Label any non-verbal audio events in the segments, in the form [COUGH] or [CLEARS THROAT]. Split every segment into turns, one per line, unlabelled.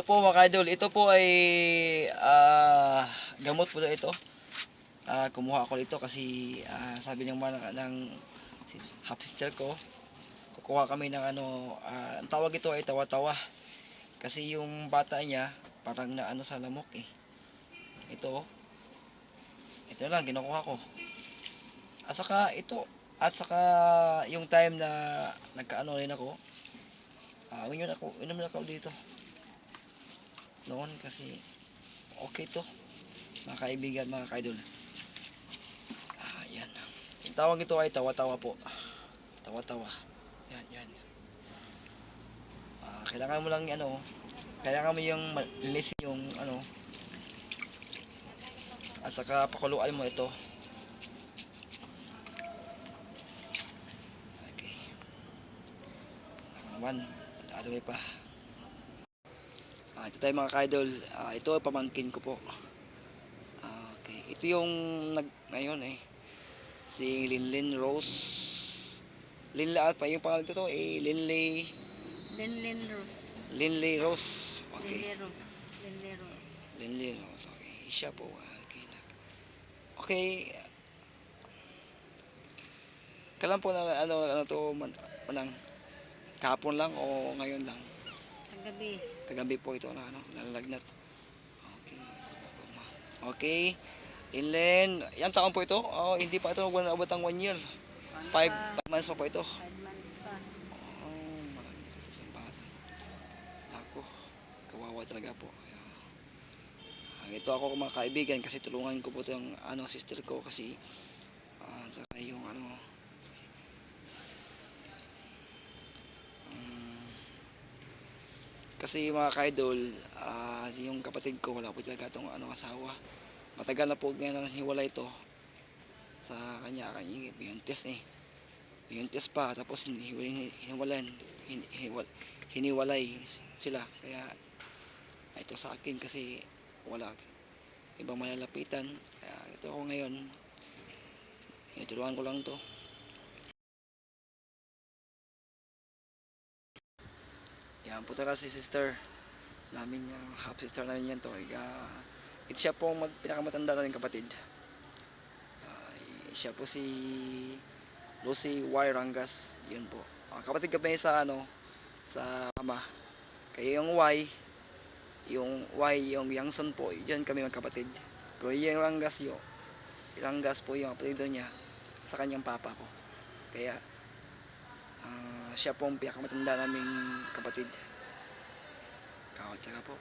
Ito po mga idol, ito po ay ah, gamot po na ito. Ah, kumuha ako nito kasi ah, sabi ng mga ng si- half sister ko, kukuha kami ng ano, ah, ang tawag ito ay tawa-tawa. Kasi yung bata niya parang na ano sa lamok eh. Ito. Ito na lang kinukuha ko. At saka ito at saka yung time na nagkaano rin ako, uminom ako, uminom ako dito noon kasi okay to. Mga kaibigan, mga kaidol. Ah, yan. Yung tawag ito ay tawa-tawa po. Tawa-tawa. Yan, yan. Ah, kailangan mo lang ano kailangan mo yung linisin yung ano at saka pakuluan mo ito. Okay. Naman dami pa Ah, ito tayo mga ka-idol. Ah, ito pamangkin ko po. Ah, okay. Ito yung nag ngayon eh. Si Linlin Rose. Linla at pa yung pangalan ko to eh Linley
Linlin Rose.
Linley Rose. Okay.
Linlin Rose. Linlin Rose.
Linley Rose. Okay. Siya po. Okay. Okay. Kailan po na ano ano to man, manang kahapon lang o ngayon lang?
Sa gabi.
Kagabi po ito na ano, nalalagnat. Okay. Okay. Inlen, yan taon po ito? Oh, hindi pa ito nagabot ang 1 year. 5
Pa-
months pa po ito.
Five months pa.
Oh, marami sa isang bata. Ako, kawawa talaga po. Ah, ito ako mga kaibigan kasi tulungan ko po itong ano, sister ko kasi ah, saka yung ano kasi mga kaidol ah, yung kapatid ko wala po talaga itong ano, asawa. Matagal na po nga nang hiwalay ito. Sa kanya kanya biyontes eh. Biyontes pa tapos hiniwalan hin, hiniwal, hiniwalay sila. Kaya ito sa akin kasi wala ibang malalapitan. Kaya ito ako ngayon. Itulungan ko lang to yan po talaga si sister. Namin yung half sister namin yan to. Iga, ito siya po mag, pinakamatanda namin kapatid. Ay, siya po si Lucy Y. Rangas. Yun po. Ang kapatid kami sa ano sa mama. Kaya yung Y yung Y yung Yangson po yun kami magkapatid. Pero yung Rangas yo Rangas po yung kapatid niya sa kanyang papa po kaya ah, siya po ang pinakamatanda naming kapatid. Kawat saka po.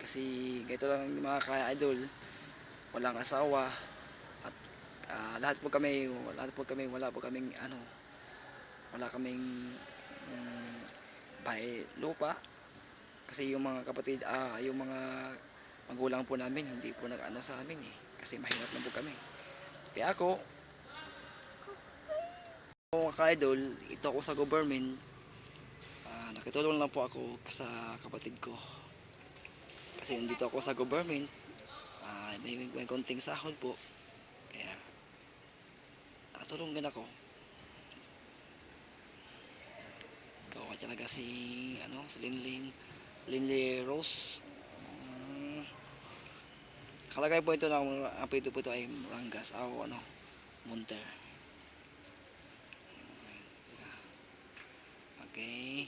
Kasi ganito lang yung mga ka-idol. Walang asawa at ah, lahat po kami lahat po kami wala po kaming ano wala kaming mm, bahay lupa. Kasi yung mga kapatid ah yung mga magulang po namin hindi po nag-ano sa amin eh. Kasi mahirap na po kami. Kaya ako mga ka-idol ito ako sa government. Ah, nakitulong lang po ako sa kapatid ko. Kasi nandito ako sa government ah, may, may, konting sahod po. Kaya nakatulungan ako. Kawa talaga si ano si Linlin Linley Rose. Mm, kalagay po ito na ang apelyido po ito ay Rangas o ano Monter okay.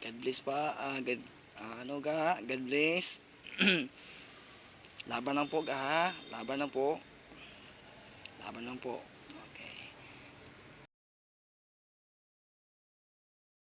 God bless pa. Ah, God, ah, ano ga? God bless. [CLEARS THROAT] Laban lang po ga laban lang po. Laban lang po